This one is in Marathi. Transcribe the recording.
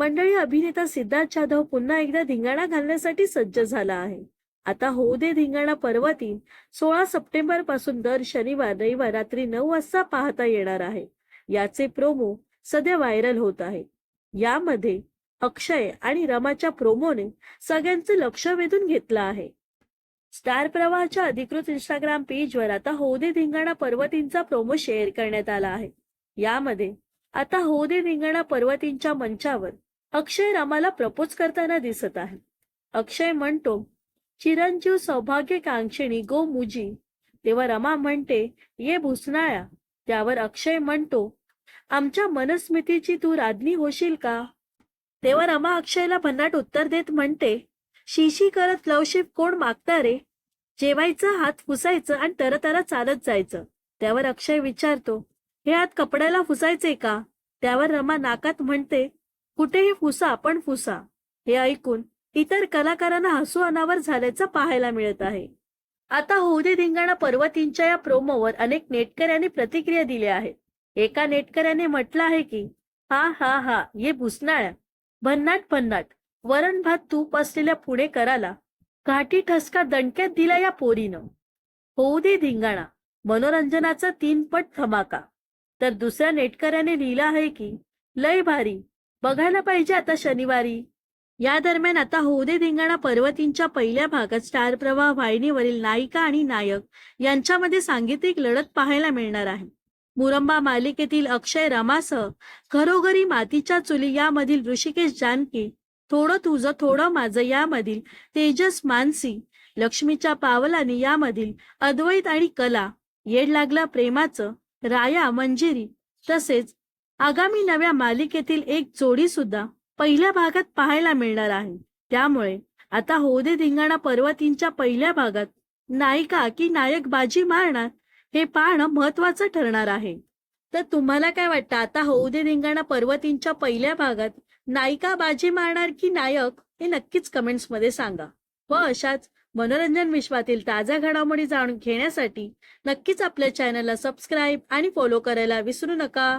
मंडळी अभिनेता सिद्धार्थ जाधव पुन्हा एकदा धिंगाणा घालण्यासाठी सज्ज झाला आहे. आता होऊ दे धिंगाणा पर्वती सोळा सप्टेंबरपासून दर शनिवार रविवार रात्री नऊ वाजता पाहता येणार आहे. याचे प्रोमो सध्या व्हायरल होत आहे. यामध्ये अक्षय आणि रमाच्या प्रोमोने सगळ्यांचं लक्ष वेधून घेतलं आहे. स्टार प्रवाहाच्या अधिकृत इंस्टाग्राम पेजवर आता होऊ दे धिंगाणा पर्वतींचा प्रोमो शेअर करण्यात आला आहे. यामध्ये आता होऊ दे धिंगाणा पर्वतींच्या मंचावर अक्षय रामाला प्रपोज करताना दिसत आहे. अक्षय म्हणतो चिरंजीव सौभाग्यकांक्षिणी गो मुजी. तेव्हा रमा म्हणते ये भुसनाळा त्यावर अक्षय म्हणतो आमच्या मनस्मितीची तू राज्ञी होशील का? तेव्हा रमा अक्षयला भन्नाट उत्तर देत म्हणते शिशी करत लवशिप कोण मागता रे? जेवायचं हात फुसायचं आणि तरतरा चालत जायचं. त्यावर अक्षय विचारतो हे हात कपड्याला फुसायचे का? त्यावर रमा नाकात म्हणते कुठेही फुसा पण फुसा. हे ऐकून इतर कलाकारांना हसू अनावर झाल्याचं पाहायला मिळत आहे. आता होऊ दे धिंगाणा पर्वतींच्या या प्रोमोवर अनेक नेटकऱ्यांनी प्रतिक्रिया दिल्या आहेत एका नेटकऱ्याने म्हटलं आहे की हा हा हा ये भुसनाळ्या. भन्नाट भन्नाट. वरण भात तूप असलेल्या पुणेकराला घाटी ठसका दणक्यात दिला या पोरीनं. होऊ दे धिंगाणा. मनोरंजनाचा तीन पट धमाका. तर दुसऱ्या नेटकऱ्याने लिहिलं आहे की लय भारी. बघायला पाहिजे आता शनिवारी. या दरम्यान आता होऊ दे धिंगाणा पर्वतींच्या पहिल्या भागात स्टार प्रवाह वाहिनीवरील नायिका आणि नायक यांच्यामध्ये सांगीतिक लढत पाहायला मिळणार आहे. मुरंबा मालिकेतील अक्षय रमासह घरोघरी मातीच्या चुली यामधील ऋषिकेश जानकी थोडं तुझं थोडं माझं यामधील तेजस मानसी लक्ष्मीच्या पावलानी यामधील अद्वैत आणि कला येड लागला प्रेमाचं राया मंजिरी तसेच आगामी नव्या मालिकेतील एक जोडी सुद्धा पहिल्या भागात पाहायला मिळणार आहे. त्यामुळे आता होदे धिंगाणा पर्वतींच्या पहिल्या भागात नायिका की नायक बाजी मारणार हे पाहणं महत्वाचं ठरणार आहे. तर तुम्हाला काय वाटतं? आता होऊदे धिंगाणा पर्वतींच्या पहिल्या भागात नायिका बाजी मारणार की नायक? हे नक्कीच कमेंट्समध्ये सांगा. व अशाच मनोरंजन विश्वातील ताज्या घडामोडी जाणून घेण्यासाठी नक्कीच आपल्या चॅनलला सबस्क्राईब आणि फॉलो करायला विसरू नका.